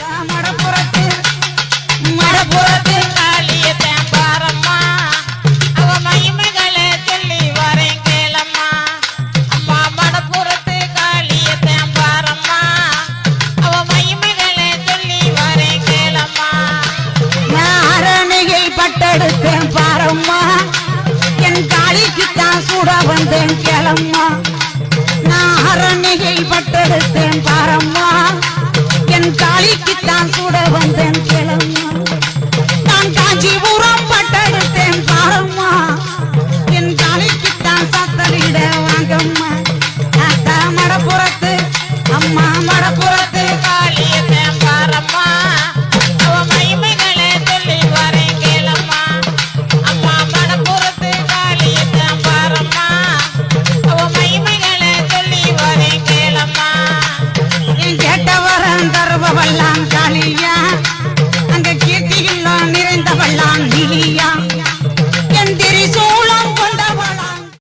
மடப்புறத்து பாரம்மா கேளம்மா. நான் அரணிகை பட்டெடுத்தேன் பாரம்மா. என் காளிக்கு தான் சுட வந்தேன் கிளம்மா. நான் அரணிகை பட்டெடுத்தேன் பாரம்மா. சுட வந்தேன் கிளம்மா நான் காஞ்சிபுரம் பட்டெடுத்தேன் பாரம்மா என் காளிக்கு தான் சத்தலிட வாங்கம்மா. அக்கா மடப்புறத்து அம்மா மடப்புறத்து. தருபவெல்லாம்